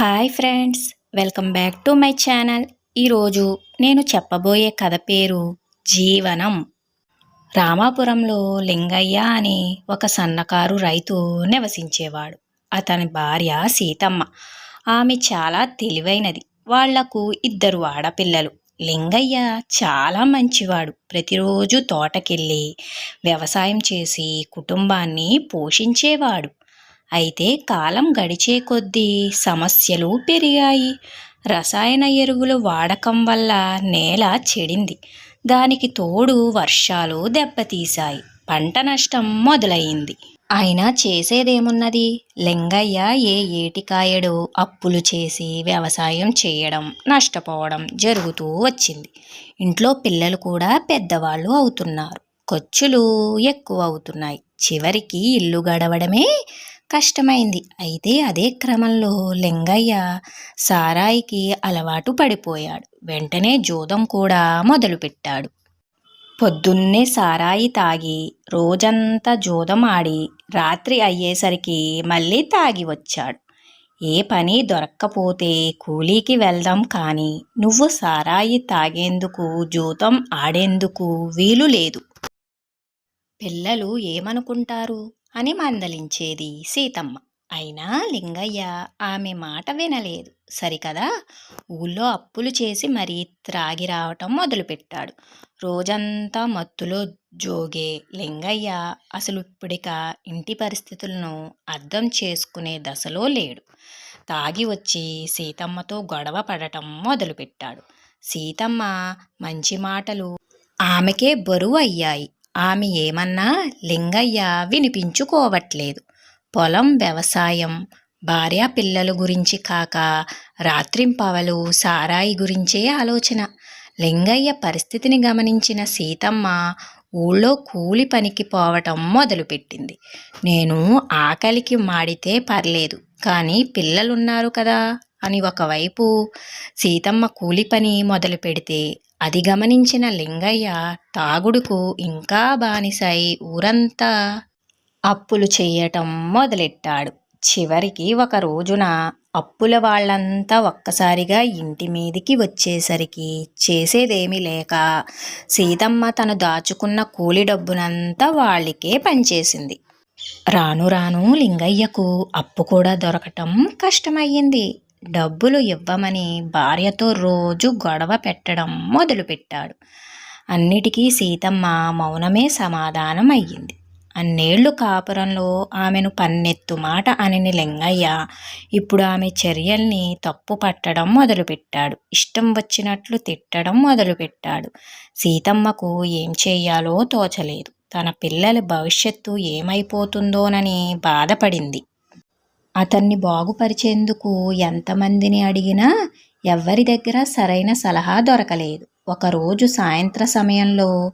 Hi friends welcome back to my channel ఈరోజు నేను చెప్పబోయే కథ పేరు జీవనం. రామాపురంలో లింగయ్య అని ఒక సన్నకారు రైతు నివసించేవాడు. అతని భార్య సీతమ్మ. ఆమె చాలా తెలివైనది. వాళ్ళకు ఇద్దరు ఆడపిల్లలు. లింగయ్య చాలా మంచివాడు. ప్రతిరోజు తోటకెళ్ళి వ్యవసాయం చేసి కుటుంబాన్ని పోషించేవాడు. అయితే కాలం గడిచే కొద్దీ సమస్యలు పెరిగాయి. రసాయన ఎరువులు వాడకం వల్ల నేల చెడింది. దానికి తోడు వర్షాలు దెబ్బతీశాయి. పంట నష్టం మొదలైంది. అయినా చేసేదేమున్నది? లింగయ్య ఏ ఏటికాయడు అప్పులు చేసి వ్యవసాయం చేయడం నష్టపోవడం జరుగుతూ వచ్చింది. ఇంట్లో పిల్లలు కూడా పెద్దవాళ్ళు అవుతున్నారు. ఖర్చులు ఎక్కువ అవుతున్నాయి. చివరికి ఇల్లు గడవడమే కష్టమైంది. అయితే అదే క్రమంలో లింగయ్య సారాయికి అలవాటు పడిపోయాడు. వెంటనే జూదం కూడా మొదలుపెట్టాడు. పొద్దున్నే సారాయి తాగి రోజంతా జూదం ఆడి రాత్రి అయ్యేసరికి మళ్ళీ తాగి వచ్చాడు. ఏ పని దొరక్కపోతే కూలీకి వెళ్దాం కానీ నువ్వు సారాయి తాగేందుకు జూతం ఆడేందుకు వీలు లేదు. పిల్లలు ఏమనుకుంటారు? అని మందలించేది సీతమ్మ. అయినా లింగయ్య ఆమె మాట వినలేదు. సరికదా? ఊళ్ళో అప్పులు చేసి మరీ త్రాగి రావటం మొదలుపెట్టాడు. రోజంతా మత్తులో జోగే లింగయ్య అసలు ఇప్పుడిక ఇంటి పరిస్థితులను అర్థం చేసుకునే దశలో లేడు. తాగి వచ్చి సీతమ్మతో గొడవ పడటం మొదలుపెట్టాడు. సీతమ్మ మంచి మాటలు ఆమెకే బరువు అయ్యాయి. ఆమె ఏమన్నా లింగయ్య వినిపించుకోవట్లేదు. పొలం వ్యవసాయం భార్య పిల్లల గురించి కాక రాత్రింపవలు సారాయి గురించే ఆలోచన. లింగయ్య పరిస్థితిని గమనించిన సీతమ్మ ఊళ్ళో కూలి పనికి పోవటం మొదలుపెట్టింది. నేను ఆకలికి మాడితే పర్లేదు కానీ పిల్లలున్నారు కదా అని ఒకవైపు సీతమ్మ కూలి పని మొదలు పెడితే అది గమనించిన లింగయ్య తాగుడుకు ఇంకా బానిసై ఊరంతా అప్పులు చెయ్యటం మొదలెట్టాడు. చివరికి ఒక రోజున అప్పుల వాళ్ళంతా ఒక్కసారిగా ఇంటి మీదికి వచ్చేసరికి చేసేదేమీ లేక సీతమ్మ తను దాచుకున్న కూలి డబ్బునంతా వాళ్ళకే పనిచేసింది. రాను రాను లింగయ్యకు అప్పు కూడా దొరకటం కష్టమయ్యింది. డబ్బులు ఇవ్వమని భార్యతో రోజు గొడవ పెట్టడం మొదలుపెట్టాడు. అన్నిటికీ సీతమ్మ మౌనమే సమాధానం అయ్యింది అన్నేళ్ళు కాపురంలో ఆమెను పన్నెత్తు మాట అనిని లింగయ్య ఇప్పుడు ఆమె చర్యల్ని తప్పు పట్టడం మొదలుపెట్టాడు. ఇష్టం వచ్చినట్లు తిట్టడం మొదలుపెట్టాడు. సీతమ్మకు ఏం చేయాలో తోచలేదు. తన పిల్లల భవిష్యత్తు ఏమైపోతుందోనని బాధపడింది. అతన్ని బాగుపరిచేందుకు ఎంతమందిని అడిగినా ఎవ్వరి దగ్గర సరైన సలహా దొరకలేదు. ఒకరోజు సాయంత్ర సమయంలో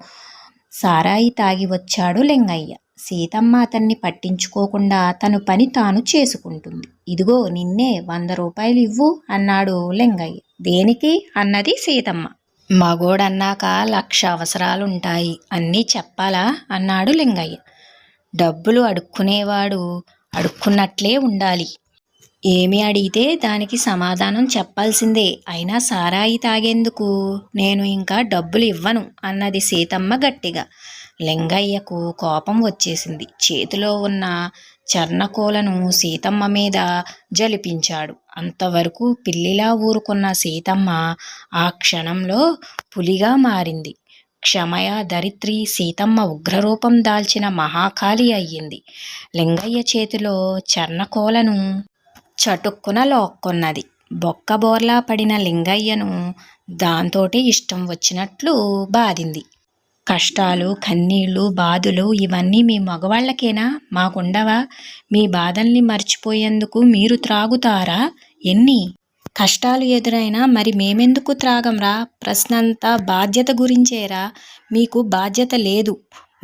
సారాయి తాగి వచ్చాడు లింగయ్య. సీతమ్మ అతన్ని పట్టించుకోకుండా తను పని తాను చేసుకుంటుంది. ఇదిగో నిన్నే వంద రూపాయలు ఇవ్వు అన్నాడు లింగయ్య. దేనికి? అన్నది సీతమ్మ. మగోడన్నాక లక్ష అవసరాలుంటాయి. అన్నీ చెప్పాలా? అన్నాడు లింగయ్య. డబ్బులు అడుక్కునేవాడు అడుక్కున్నట్లే ఉండాలి. ఏమి అడిగితే దానికి సమాధానం చెప్పాల్సిందే. అయినా సారాయి తాగేందుకు? నేను ఇంకా డబ్బులు ఇవ్వను అన్నది సీతమ్మ గట్టిగా. లింగయ్యకు కోపం వచ్చేసింది. చేతిలో ఉన్న చర్ణకోలను సీతమ్మ మీద జలిపించాడు. అంతవరకు పిల్లిలా ఊరుకున్న సీతమ్మ ఆ క్షణంలో పులిగా మారింది. క్షమయ దరిత్రి సీతమ్మ ఉగ్రరూపం దాల్చిన మహాకాళి అయ్యింది. లింగయ్య చేతిలో చర్ణకోలను చటుక్కున లోక్కున్నది. బొక్కబోర్లా పడిన లింగయ్యను దాంతోటే ఇష్టం వచ్చినట్లు బాధింది. కష్టాలు కన్నీళ్ళు బాధలు ఇవన్నీ మీ మగవాళ్ళకేనా? మాకుండవా? మీ బాధల్ని మర్చిపోయేందుకు మీరు త్రాగుతారా? ఎన్ని? కష్టాలు ఎదురైనా మరి మేమెందుకు త్రాగంరా ప్రశ్నంతా బాధ్యత గురించేరా మీకు బాధ్యత లేదు.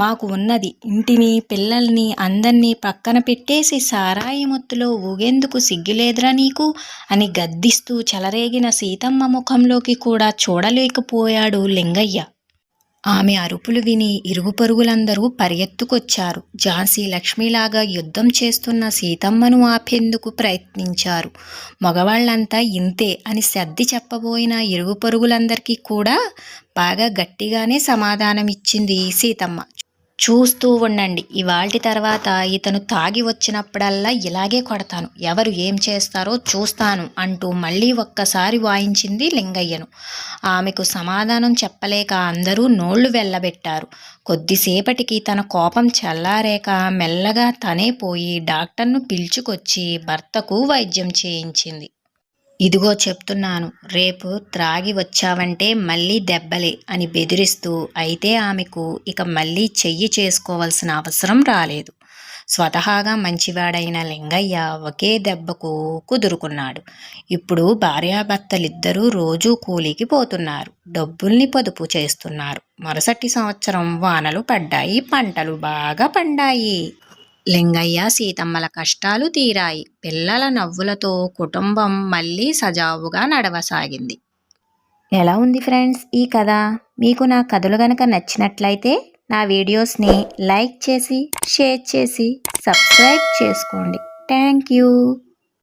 మాకు ఉన్నది. ఇంటిని పిల్లల్ని అందరినీ పక్కన పెట్టేసి సారాయి మొత్తులో ఊగేందుకు సిగ్గులేదురా నీకు? అని గద్దిస్తూ చెలరేగిన సీతమ్మ ముఖంలోకి కూడా చూడలేకపోయాడు లింగయ్య. ఆమె అరుపులు విని ఇరుగు పొరుగులందరూ పరిగెత్తుకొచ్చారు. ఝాన్సీ లక్ష్మిలాగా యుద్ధం చేస్తున్న సీతమ్మను ఆపేందుకు ప్రయత్నించారు. మగవాళ్ళంతా ఇంతే అని సర్ది చెప్పబోయిన ఇరుగు పొరుగులందరికీ కూడా బాగా గట్టిగానే సమాధానమిచ్చింది సీతమ్మ. చూస్తూ ఉండండి. ఇవాల్టి తర్వాత ఇతను తాగి వచ్చినప్పుడల్లా ఇలాగే కొడతాను. ఎవరు ఏం చేస్తారో చూస్తాను అంటూ మళ్ళీ ఒక్కసారి వాయించింది లింగయ్యను. ఆమెకు సమాధానం చెప్పలేక అందరూ నోళ్ళు వెళ్ళబెట్టారు కొద్దిసేపటికి తన కోపం చల్లారేక మెల్లగా తనే పోయి డాక్టర్ను పిలుచుకొచ్చి భర్తకు వైద్యం చేయించింది. ఇదిగో చెప్తున్నాను రేపు త్రాగి వచ్చావంటే మళ్ళీ దెబ్బలే అని బెదిరిస్తూ అయితే ఆమెకు ఇక మళ్ళీ చెయ్యి చేసుకోవాల్సిన అవసరం రాలేదు. స్వతహాగా మంచివాడైన లింగయ్య ఒకే దెబ్బకు కుదురుకున్నాడు. ఇప్పుడు భార్యాభర్తలిద్దరూ రోజూ కూలికి పోతున్నారు. డబ్బుల్ని పొదుపు చేస్తున్నారు. మరుసటి సంవత్సరం వానలు పడ్డాయి పంటలు బాగా పండాయి. లింగయ్య సీతమ్మల కష్టాలు తీరాయి. పిల్లల నవ్వులతో కుటుంబం మళ్ళీ సజావుగా నడవసాగింది. ఎలా ఉంది ఫ్రెండ్స్ ఈ కథ? మీకు నా కథలు గనక నచ్చినట్లయితే నా వీడియోస్ని లైక్ చేసి షేర్ చేసి సబ్స్క్రైబ్ చేసుకోండి. Thank you.